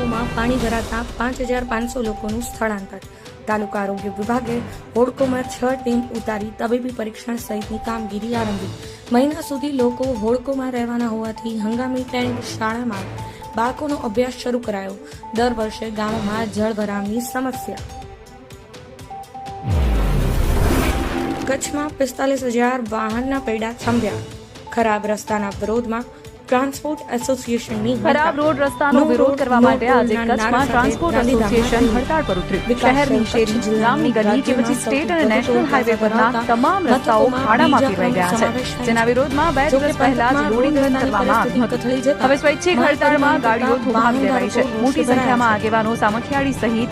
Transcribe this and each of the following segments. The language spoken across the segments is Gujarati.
પાણી ભરાતા પાંચ હજાર પાંચસો લોકોનું સ્થળાંતર. તાલુકા આરોગ્ય વિભાગે હોડકોમાં છ ટીમ ઉતારી તબીબી પરીક્ષણ સહિતની કામગીરી આરંભી. મહિના સુધી લોકો હોડકોમાં રહેવાના હોવાથી હંગામી ટેન્ટ શાળામાં બાળકોનો અભ્યાસ શરૂ કરાયો. દર વર્ષે ગામોમાં જળભરાવની સમસ્યા. કચ્છમાં પિસ્તાલીસ હજાર વાહનના પૈડા થંભ્યા. ખરાબ રસ્તાના વિરોધમાં ટ્રાન્સપોર્ટ એસોસિએશનની ખરાબ રોડ રસ્તાનો વિરોધ કરવા માટે આજે કચ્છમાં ટ્રાન્સપોર્ટ એસોસિએશન હડતાળ પર ઉતર્યું. શહેરની શેરી ગામની ગલી કે પછી સ્ટેટ અને નેશનલ હાઈવે પરના તમામ રસ્તાઓ ખાડામાં ફેરવાઈ ગયા છે. જેના વિરોધમાં બે દિવસ પહેલા જ પંથકમાં બંધ કરવામાં આવ્યું હતું. હવે સ્વૈચ્છિક હડતાળમાં ગાડીઓ થોભાગ દેવાઈ છે. મોટી સંખ્યામાં આગેવાનો સામખિયાળી સહિત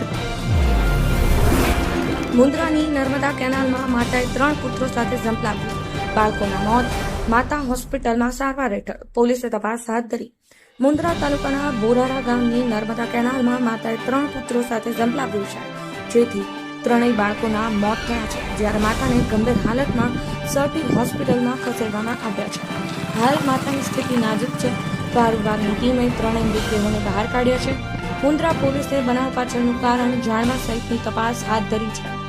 મુન્દ્રાની નર્મદા કેનાલમાં માતાએ ત્રણ પુત્રો સાથે ઝંપલાવ્યું. બાળકોના મોત, માતા હોસ્પિટલમાં સારવાર હેઠળ પોલીસે તપાસ હાથ ધરી. મુન્દ્રા તાલુકાના બોરારા ગામની નર્મદા કેનાલમાં માતાએ ત્રણ પુત્રો સાથે ઝંપલાવ્યું છે જેથી ત્રણેય બાળકોના મોત થયા છે. જ્યારે માતાને ગંભીર હાલતમાં સર્ટી હોસ્પિટલમાં ખસેડવામાં આવ્યા છે. હાલ માતાની સ્થિતિ નાજુક છે. કાર વિભાગની ટીમે ત્રણેય મૃતદેહોને બહાર કાઢ્યા છે. મુન્દ્રા પોલીસે બનાવ પાછળનું કારણ જાણવા સહિતની તપાસ હાથ ધરી છે.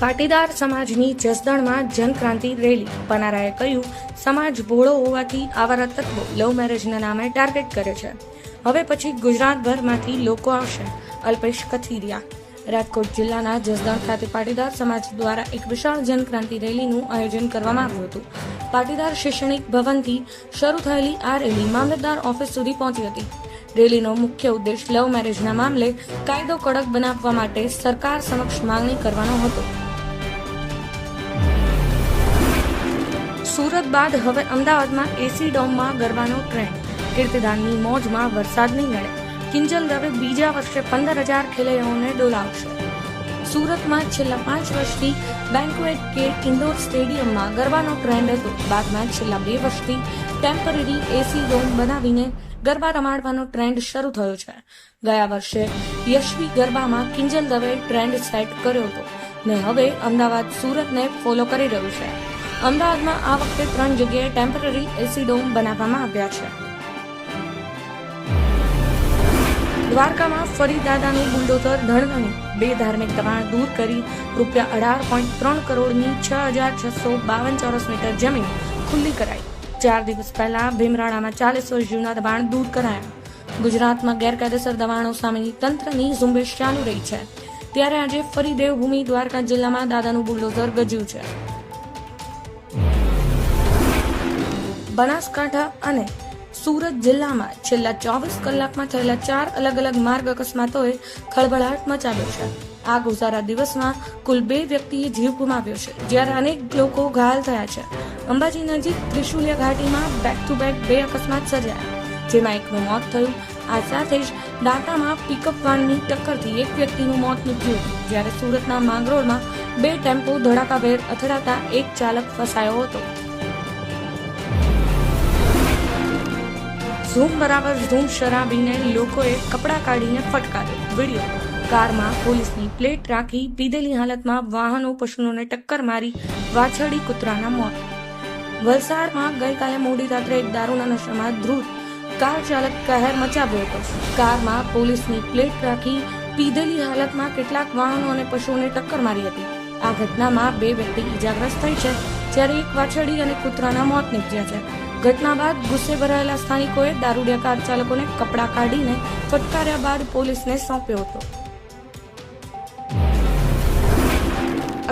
પાટીદાર સમાજની જસદણમાં જનક્રાંતિ રેલી. પનારાએ કહ્યું, સમાજ ભોળો હોવાથી આવારા તત્વો લવ મેરેજના નામે ટાર્ગેટ કરે છે. હવે પછી ગુજરાતભરમાંથી લોકો આવશે. અલ્પેશ કથિરિયા. રાજકોટ જિલ્લાના જસદણ ખાતે પાટીદાર સમાજ દ્વારા એક વિશાળ જનક્રાંતિ રેલીનું આયોજન કરવામાં આવ્યું હતું. પાટીદાર શૈક્ષણિક ભવનથી શરૂ થયેલી આ રેલી મામલતદાર ઓફિસ સુધી પહોંચી હતી. રેલીનો મુખ્ય ઉદ્દેશ લવ મેરેજના મામલે કાયદો કડક બનાવવા માટે સરકાર સમક્ષ માંગણી કરવાનો હતો. સુરત બાદ હવે અમદાવાદમાં એસી ડોમમાં ગરબાનો ટ્રેન્ડ. કીર્તિદાનની મોજમાં વરસાદ નહીં નડે. કિંજલ દવે બીજા વર્ષે પંદર હજાર ખેલૈયાઓને ડોલાવશે. સુરતમાં છેલ્લા પાંચ વર્ષથી બેન્કવેટ કે ઇન્ડોર સ્ટેડિયમમાં ગરબાનો ટ્રેન્ડ હતો. બાદમાં છેલ્લા બે વર્ષથી ટેમ્પરરી એસી ડોમ બનાવીને ગરબા રમાડવાનો ટ્રેન્ડ શરૂ થયો છે. ગયા વર્ષે યશવી ગરબામાં કિંજલ દવે ટ્રેન્ડ સેટ કર્યો હતો. ને હવે અમદાવાદ સુરતને ફોલો કરી રહ્યું છે. અમદાવાદમાં આ વખતે ત્રણ જગ્યાએ ટેમ્પરરી એસી ડોમ બનાવવામાં આવ્યા છે. દ્વારકામાં ફરી દાદાનું બુલડોઝર ધણધણ્યું બે ધાર્મિક દબાણ દૂર કરી રૂપિયા અઢાર પોઈન્ટ ત્રણ કરોડની છ હજાર છસો બાવન ચોરસ મીટર જમીન ખુલ્લી કરાઈ. ચાર દિવસ પહેલા ભીમરાણામાં ચાલીસ વર્ષ જૂના દબાણ દૂર કરાયા. ગુજરાતમાં ગેરકાયદેસર દબાણો સામેની તંત્રની ઝુંબેશ ચાલુ રહી છે. ત્યારે આજે ફરી દેવભૂમિ દ્વારકા જિલ્લામાં દાદાનું બુલડોઝર ગજ્યું છે. બનાસકાંઠા અને સુરત જિલ્લામાં છેલ્લા ચોવીસ કલાકમાં થયેલા ચાર અલગ અલગ માર્ગ અકસ્માતોએ ખળભળાટ મચાવ્યો છે. આ ગુજારા દિવસમાં કુલ બે વ્યક્તિએ જીવ ગુમાવ્યો છે, જ્યારે અનેક લોકો ઘાયલ થયા છે. અંબાજી નજીક ત્રિશુલિયા ઘાટીમાં બેક ટુ બેક બે અકસ્માત સર્જાયા, જેમાં એકનું મોત થયું. આ સાથે જ ડાટામાં પિકઅપ વાનની ટક્કરથી એક વ્યક્તિનું મોત નીપજ્યું, જ્યારે સુરતના માંગરોળમાં બે ટેમ્પો ધડાકાભેર અથડાતા એક ચાલક ફસાયો હતો. ઝૂમ બરાબર, ઝૂમ શરાબીને લોકોએ કપડાં કાઢીને ફટકાર્યો. વીડિયો. કારમાં પોલીસની પ્લેટ રાખી પીધેલી હાલતમાં વાહનો પશુઓને ટક્કર મારી વાછરડી કૂતરાના મોત. વલસાડમાં ગઈકાલે મોડી રાત્રે એક દારૂના નશામાં ધ્રુત કાર ચાલક કહેર મચાવ્યો હતો. કારમાં પોલીસની પ્લેટ રાખી પીધેલી હાલતમાં કેટલાક વાહનો અને પશુઓને ટક્કર મારી હતી. આ ઘટનામાં બે વ્યક્તિ ઈજાગ્રસ્ત થઈ છે. જ્યારે એક વાછરડી અને કૂતરાના મોત નીપજ્યા છે. ઘટના બાદ ગુસ્સે ભરાયેલા સ્થાનિકોએ દારૂડિયા કાર ચાલકોને કપડાં કાઢીને ફટકાર્યા બાદ પોલીસને સોંપ્યો હતો.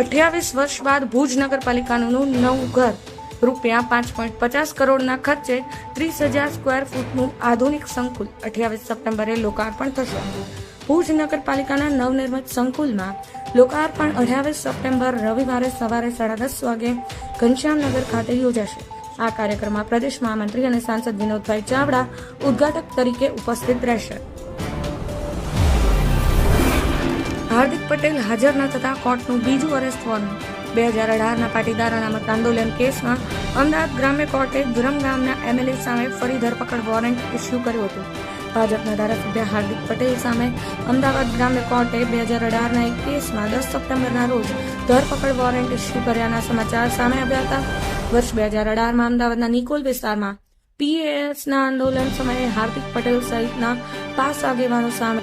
અઠ્યાવીસ વર્ષ બાદ ભુજ નગરપાલિકાનું નવું ઘર રૂપિયા પાંચ પોઈન્ટ પચાસ કરોડના ખર્ચે ત્રીસ હજાર સ્ક્વેર ફૂટનું આધુનિક સંકુલ અઠ્યાવીસ સપ્ટેમ્બરે લોકાર્પણ થશે. ભુજ નગરપાલિકાના નવનિર્મિત સંકુલમાં લોકાર્પણ અઠ્યાવીસ સપ્ટેમ્બર રવિવારે સવારે સાડા દસ વાગે ઘનશ્યામનગર ખાતે યોજાશે. આ કાર્યક્રમમાં પ્રદેશ મહામંત્રી અને સાંસદ વિનોદભાઈ ચાવડા ઉદ્ઘાટક તરીકે ઉપસ્થિત રહેશે. હાર્દિક પટેલ હાજર ન થતા કોર્ટનું બીજું અરેસ્ટ વોરંટ બે હજાર અઢારના પાટીદાર અનામત આંદોલન કેસમાં અમદાવાદ ગ્રામ્ય કોર્ટે ધુરમ ગામના એમએલએ સામે ફરી ધરપકડ વોરંટ ઇસ્યુ કર્યું હતું. ભાજપના ધારાસભ્ય હાર્દિક પટેલ સામે અમદાવાદ ગ્રામ્ય કોર્ટે બે હજાર અઢારના એક કેસમાં દસ સપ્ટેમ્બરના રોજ ધરપકડ વોરંટ ઇસ્યુ કર્યાના સમાચાર સામે આવ્યા હતા. વર્ષ બે હજાર અઢારમાં અમદાવાદના નિકોલ વિસ્તારમાં પીએએસના આંદોલન સમયે હાર્દિક પટેલ સહિતના પાસ આગેવાનો સામે